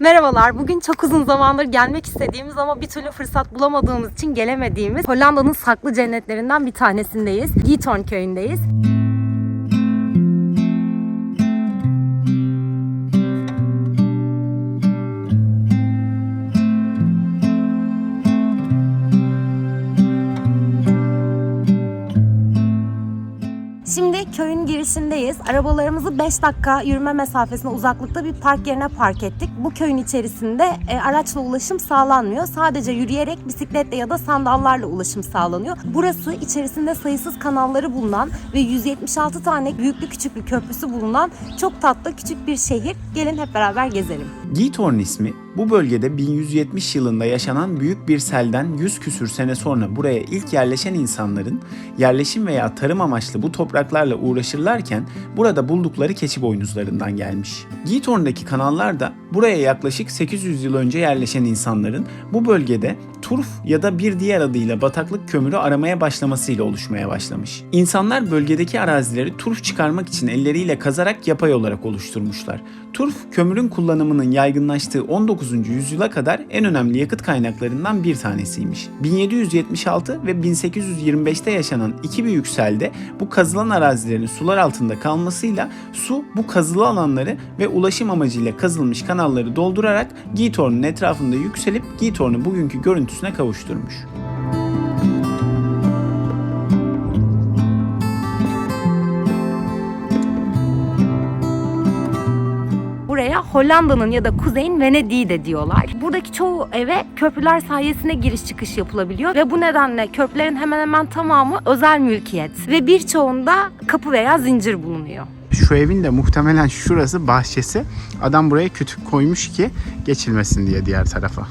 Merhabalar. Bugün çok uzun zamandır gelmek istediğimiz ama bir türlü fırsat bulamadığımız için gelemediğimiz Hollanda'nın saklı cennetlerinden bir tanesindeyiz. Giethoorn köyündeyiz. Köyün girişindeyiz. Arabalarımızı 5 dakika yürüme mesafesinde uzaklıkta bir park yerine park ettik. Bu köyün içerisinde e, araçla ulaşım sağlanmıyor. Sadece yürüyerek bisikletle ya da sandallarla ulaşım sağlanıyor. Burası içerisinde sayısız kanalları bulunan ve 176 tane büyüklü küçüklü köprüsü bulunan çok tatlı küçük bir şehir. Gelin hep beraber gezelim. Giethorn ismi bu bölgede 1170 yılında yaşanan büyük bir selden 100 küsür sene sonra buraya ilk yerleşen insanların yerleşim veya tarım amaçlı bu topraklarla uğraşırlarken burada buldukları keçi boynuzlarından gelmiş. Giethorn'daki kanallar da buraya yaklaşık 800 yıl önce yerleşen insanların bu bölgede turf ya da bir diğer adıyla bataklık kömürü aramaya başlamasıyla oluşmaya başlamış. İnsanlar bölgedeki arazileri turf çıkarmak için elleriyle kazarak yapay olarak oluşturmuşlar. Turf, kömürün kullanımının yaygınlaştığı 19. yüzyıla kadar en önemli yakıt kaynaklarından bir tanesiymiş. 1776 ve 1825'te yaşanan iki büyük selde bu kazılan arazilerin sular altında kalmasıyla su bu kazılı alanları ve ulaşım amacıyla kazılmış kanalları doldurarak Giethorn'un etrafında yükselip Giethorn'u bugünkü görüntüsüne kavuşturmuş. Buraya Hollanda'nın ya da Kuzey'in Venedik'i de diyorlar. Buradaki çoğu eve köprüler sayesinde giriş çıkış yapılabiliyor ve bu nedenle köprülerin hemen hemen tamamı özel mülkiyet ve birçoğunda kapı veya zincir bulunuyor. Şu evin de muhtemelen şurası bahçesi. Adam buraya kütük koymuş ki geçilmesin diye diğer tarafa.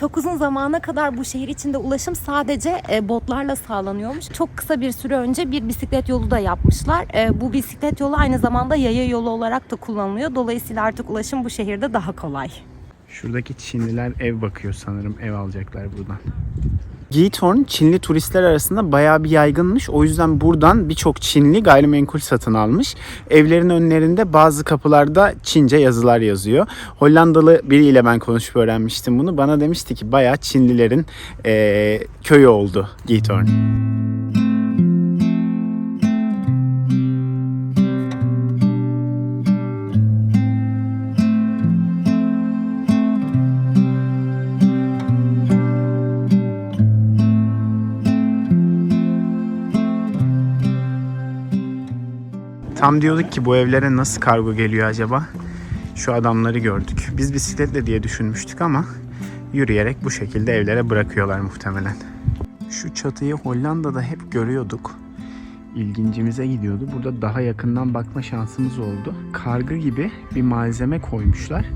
Çok uzun zamana kadar bu şehir içinde ulaşım sadece e, botlarla sağlanıyormuş. Çok kısa bir süre önce bir bisiklet yolu da yapmışlar. E, bu bisiklet yolu aynı zamanda yaya yolu olarak da kullanılıyor. Dolayısıyla artık ulaşım bu şehirde daha kolay. Şuradaki Çinliler ev bakıyor sanırım. Ev alacaklar buradan. Giethorn Çinli turistler arasında bayağı bir yaygınmış. O yüzden buradan birçok Çinli gayrimenkul satın almış. Evlerin önlerinde bazı kapılarda Çince yazılar yazıyor. Hollandalı biriyle ben konuşup öğrenmiştim bunu. Bana demişti ki bayağı Çinlilerin eee, köyü oldu Giethorn. Tam diyorduk ki bu evlere nasıl kargo geliyor acaba? Şu adamları gördük. Biz bisikletle diye düşünmüştük ama yürüyerek bu şekilde evlere bırakıyorlar muhtemelen. Şu çatıyı Hollanda'da hep görüyorduk. İlgincimize gidiyordu. Burada daha yakından bakma şansımız oldu. Kargı gibi bir malzeme koymuşlar.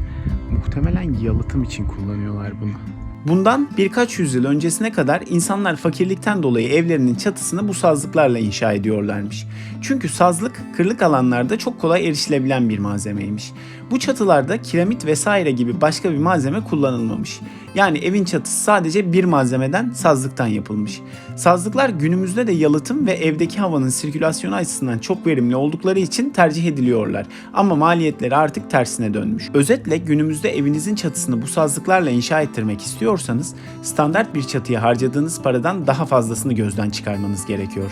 Muhtemelen yalıtım için kullanıyorlar bunu. Bundan birkaç yüzyıl öncesine kadar insanlar fakirlikten dolayı evlerinin çatısını bu sazlıklarla inşa ediyorlarmış. Çünkü sazlık kırlık alanlarda çok kolay erişilebilen bir malzemeymiş. Bu çatılarda kiremit vesaire gibi başka bir malzeme kullanılmamış. Yani evin çatısı sadece bir malzemeden sazlıktan yapılmış. Sazlıklar günümüzde de yalıtım ve evdeki havanın sirkülasyonu açısından çok verimli oldukları için tercih ediliyorlar. Ama maliyetleri artık tersine dönmüş. Özetle günümüzde evinizin çatısını bu sazlıklarla inşa ettirmek istiyorsanız standart bir çatıya harcadığınız paradan daha fazlasını gözden çıkarmanız gerekiyor.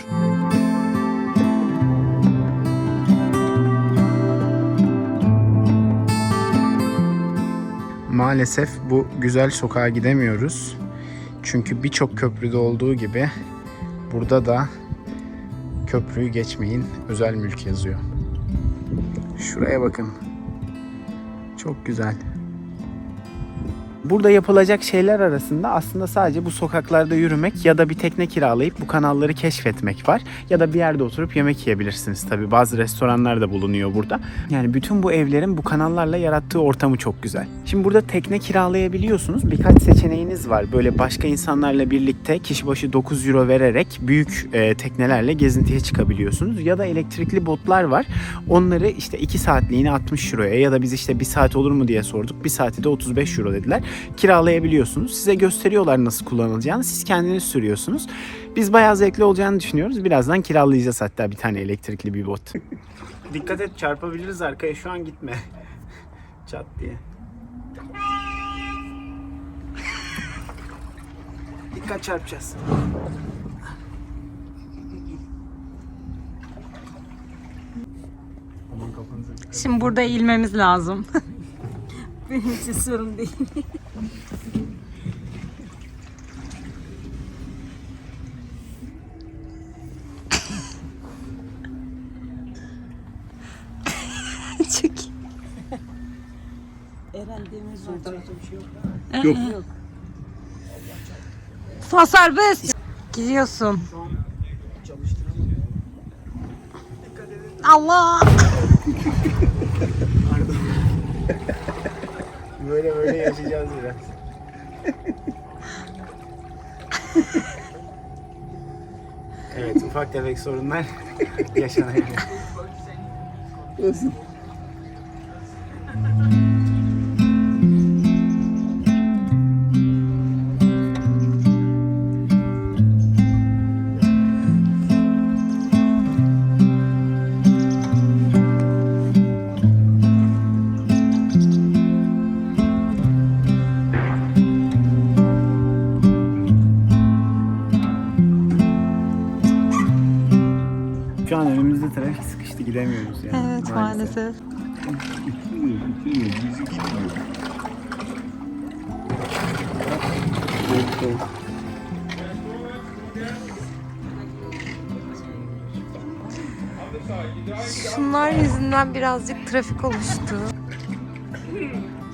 Maalesef bu güzel sokağa gidemiyoruz. Çünkü birçok köprüde olduğu gibi burada da köprüyü geçmeyin özel mülk yazıyor. Şuraya bakın. Çok güzel. Burada yapılacak şeyler arasında aslında sadece bu sokaklarda yürümek ya da bir tekne kiralayıp bu kanalları keşfetmek var. Ya da bir yerde oturup yemek yiyebilirsiniz tabii. Bazı restoranlar da bulunuyor burada. Yani bütün bu evlerin bu kanallarla yarattığı ortamı çok güzel. Şimdi burada tekne kiralayabiliyorsunuz. Birkaç seçeneğiniz var. Böyle başka insanlarla birlikte kişi başı 9 euro vererek büyük e, teknelerle gezintiye çıkabiliyorsunuz. Ya da elektrikli botlar var. Onları işte 2 saatliğine 60 euroya ya da biz işte 1 saat olur mu diye sorduk. 1 saati de 35 euro dediler. Kiralayabiliyorsunuz. Size gösteriyorlar nasıl kullanılacağını. Siz kendiniz sürüyorsunuz. Biz bayağı zevkli olacağını düşünüyoruz. Birazdan kiralayacağız hatta bir tane elektrikli bir bot. Dikkat et çarpabiliriz arkaya şu an gitme. Çat diye. Dikkat çarpacağız. Şimdi burada eğilmemiz lazım. Benim için sorun değil. Çok iyi. Eren Demir var. Yok. Son serbest. Gidiyorsun. Allah. Böyle böyle yaşayacağız biraz. evet ufak tefek sorunlar yaşanabilir. Olsun. Önümüzde trafik sıkıştı gidemiyoruz yani. Evet maalesef. Şunlar yüzünden birazcık trafik oluştu.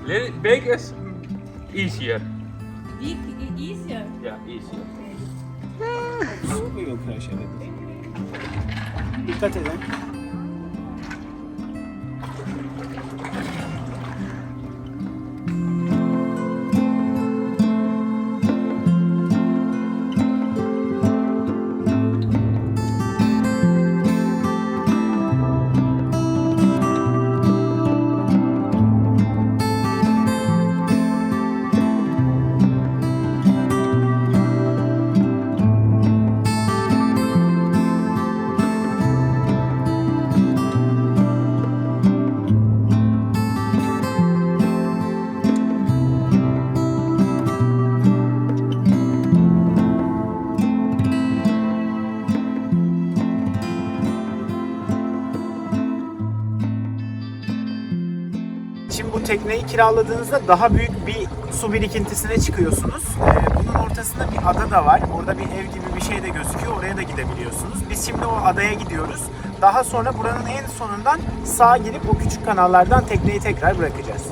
Little big is easier. Big easier. Yeah, easier. Bu yol crash evet. Dikkat edin. Tekneyi kiraladığınızda daha büyük bir su birikintisine çıkıyorsunuz. Ee, bunun ortasında bir ada da var. Orada bir ev gibi bir şey de gözüküyor. Oraya da gidebiliyorsunuz. Biz şimdi o adaya gidiyoruz. Daha sonra buranın en sonundan sağa girip o küçük kanallardan tekneyi tekrar bırakacağız.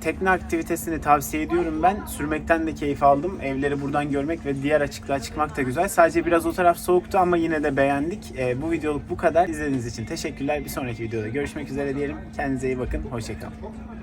Tekne aktivitesini tavsiye ediyorum ben. Sürmekten de keyif aldım. Evleri buradan görmek ve diğer açıklığa çıkmak da güzel. Sadece biraz o taraf soğuktu ama yine de beğendik. Ee, bu videoluk bu kadar. İzlediğiniz için teşekkürler. Bir sonraki videoda görüşmek üzere diyelim. Kendinize iyi bakın. Hoşçakalın.